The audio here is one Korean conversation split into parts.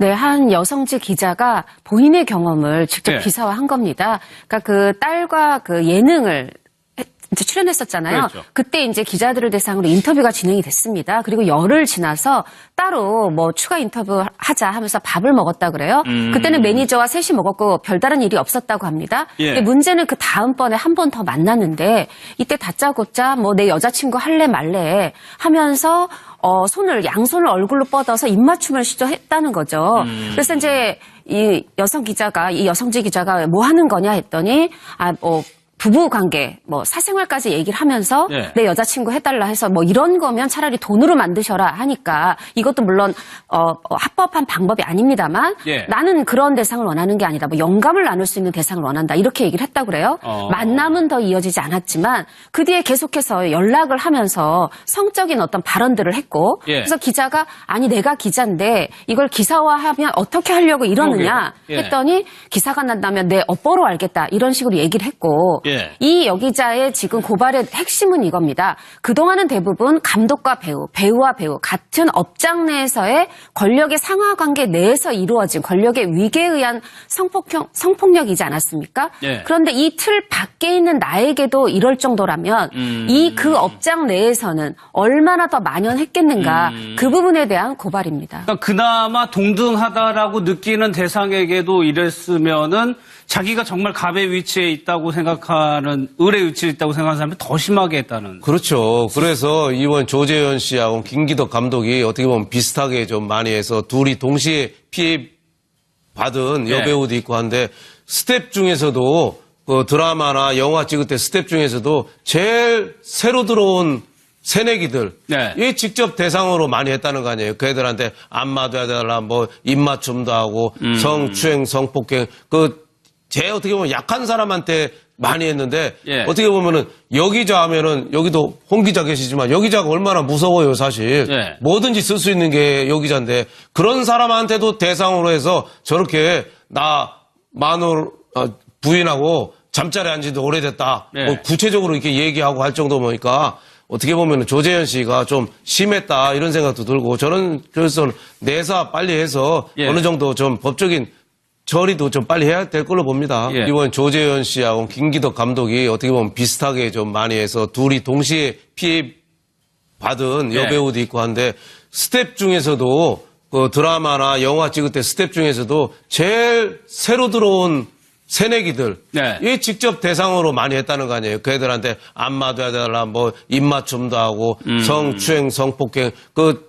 네, 한 여성지 기자가 본인의 경험을 직접 네. 기사화한 겁니다. 그러니까 그 딸과 그 예능을 해- 이제 출연했었잖아요. 그렇죠. 그때 이제 기자들을 대상으로 인터뷰가 진행이 됐습니다. 그리고 열흘 지나서 따로 뭐 추가 인터뷰 하자 하면서 밥을 먹었다 그래요. 음. 그때는 매니저와 셋이 먹었고 별다른 일이 없었다고 합니다. 예. 근데 문제는 그 다음번에 한 번 더 만났는데 이때 다짜고짜 뭐 내 여자친구 할래 말래 하면서 어, 손을 양손을 얼굴로 뻗어서 입맞춤을 시도했다는 거죠. 음. 그래서 이제 이 여성 기자가 이 여성지 기자가 뭐 하는 거냐 했더니 아뭐 부부 관계, 뭐 사생활까지 얘기를 하면서 네. 내 여자친구 해달라 해서 뭐 이런 거면 차라리 돈으로 만드셔라 하니까 이것도 물론 어, 어, 합법한 방법이 아닙니다만 예. 나는 그런 대상을 원하는 게 아니다. 뭐 영감을 나눌 수 있는 대상을 원한다. 이렇게 얘기를 했다고 그래요. 어. 만남은 더 이어지지 않았지만 그 뒤에 계속해서 연락을 하면서 성적인 어떤 발언들을 했고 예. 그래서 기자가 아니 내가 기자인데 이걸 기사화하면 어떻게 하려고 이러느냐. 예. 했더니 기사가 난다면 내 업보로 알겠다 이런 식으로 얘기를 했고 예. 이 여기자의 지금 고발의 핵심은 이겁니다. 그동안은 대부분 감독과 배우, 배우와 배우 같은 업장 내에서의 권력의 상하 관계 내에서 이루어진 권력의 위계에 의한 성폭력, 성폭력이지 않았습니까? 예. 그런데 이 틀 밖에 있는 나에게도 이럴 정도라면 음. 이그 업장 내에서는 얼마나 더 만연했겠는가 음. 그 부분에 대한 고발입니다. 그러니까 그나마 동등하다라고 느끼는 대상에게도 이랬으면은 자기가 정말 갑의 위치에 있다고 생각하는 을의 위치에 있다고 생각하는 사람이 더 심하게 했다는. 그렇죠. 그래서 이번 조재현 씨하고 김기덕 감독이 어떻게 보면 비슷하게 좀 많이 해서 둘이 동시에 피해 받은 예. 여배우도 있고 한데 스텝 중에서도 그 드라마나 영화 찍을 때 스텝 중에서도 제일 새로 들어온 새내기들 네. 이 직접 대상으로 많이 했다는 거 아니에요. 그 애들한테 안마도 해달라 뭐 입맞춤도 하고 음. 성추행 성폭행 그 제 어떻게 보면 약한 사람한테 많이 했는데 예. 어떻게 보면은 여기자 하면은 여기도 홍 기자 계시지만 여기자가 얼마나 무서워요 사실 예. 뭐든지 쓸 수 있는 게 여기자인데 그런 사람한테도 대상으로 해서 저렇게 나 마누 어, 부인하고 잠자리 한 지도 오래됐다 예. 뭐 구체적으로 이렇게 얘기하고 할 정도 보니까 어떻게 보면 조재현 씨가 좀 심했다 이런 생각도 들고 저는 그래서 내사 빨리 해서 예. 어느 정도 좀 법적인 처리도 좀 빨리 해야 될 걸로 봅니다. 예. 이번 조재현 씨하고 김기덕 감독이 어떻게 보면 비슷하게 좀 많이 해서 둘이 동시에 피해 받은 예. 여배우도 있고 한데 스텝 중에서도 그 드라마나 영화 찍을 때 스텝 중에서도 제일 새로 들어온 새내기들 네. 이 직접 대상으로 많이 했다는 거 아니에요. 그 애들한테 안마도 해달라 뭐 입맞춤도 하고 음. 성추행 성폭행 그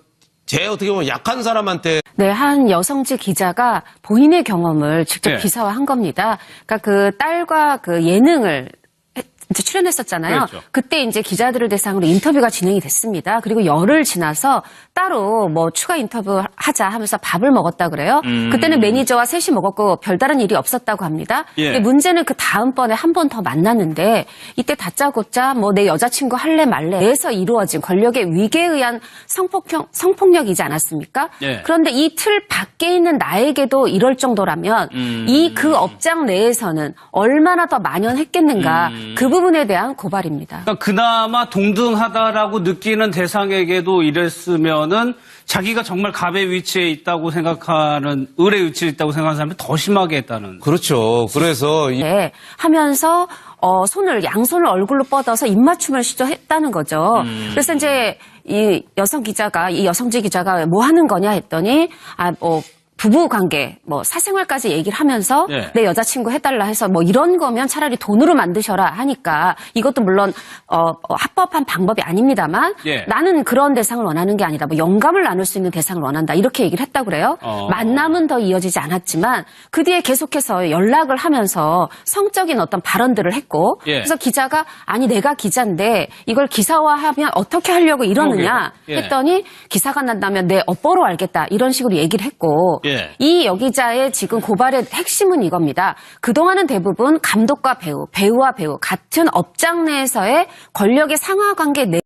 제 어떻게 보면 약한 사람한테 네, 한 여성지 기자가 본인의 경험을 직접 네. 기사화한 겁니다. 그러니까 그 딸과 그 예능을 해- 이제 출연했었잖아요. 그렇죠. 그때 이제 기자들을 대상으로 인터뷰가 진행이 됐습니다. 그리고 열흘 지나서 따로 뭐 추가 인터뷰 하자 하면서 밥을 먹었다 그래요. 음. 그때는 매니저와 셋이 먹었고 별다른 일이 없었다고 합니다. 예. 근데 문제는 그 다음번에 한 번 더 만났는데 이때 다짜고짜 뭐 내 여자친구 할래 말래에서 이루어진 권력의 위계에 의한 성폭력, 성폭력이지 않았습니까? 예. 그런데 이 틀 밖에 있는 나에게도 이럴 정도라면 음. 이그 업장 내에서는 얼마나 더 만연했겠는가 음. 그부 분에 대한 고발입니다. 그러니까 그나마 동등하다라고 느끼는 대상에게도 이랬으면은 자기가 정말 갑의 위치에 있다고 생각하는 을의 위치에 있다고 생각하는 사람이 더 심하게 했다는. 그렇죠. 그래서 이 네, 하면서 어, 손을 양손을 얼굴로 뻗어서 입맞춤을 시도했다는 거죠. 그래서 이제 이 여성 기자가 이 여성지 기자가 뭐 하는 거냐 했더니 아뭐 부부 관계, 뭐 사생활까지 얘기를 하면서 네. 내 여자친구 해달라 해서 뭐 이런 거면 차라리 돈으로 만드셔라 하니까 이것도 물론 어, 어, 합법한 방법이 아닙니다만 예. 나는 그런 대상을 원하는 게 아니다. 뭐 영감을 나눌 수 있는 대상을 원한다. 이렇게 얘기를 했다고 그래요. 어. 만남은 더 이어지지 않았지만 그 뒤에 계속해서 연락을 하면서 성적인 어떤 발언들을 했고 예. 그래서 기자가 아니 내가 기자인데 이걸 기사화하면 어떻게 하려고 이러느냐. 예. 했더니 기사가 난다면 내 업보로 알겠다 이런 식으로 얘기를 했고 예. 이 여기자의 지금 고발의 핵심은 이겁니다. 그동안은 대부분 감독과 배우, 배우와 배우 같은 업장 내에서의 권력의 상하 관계 내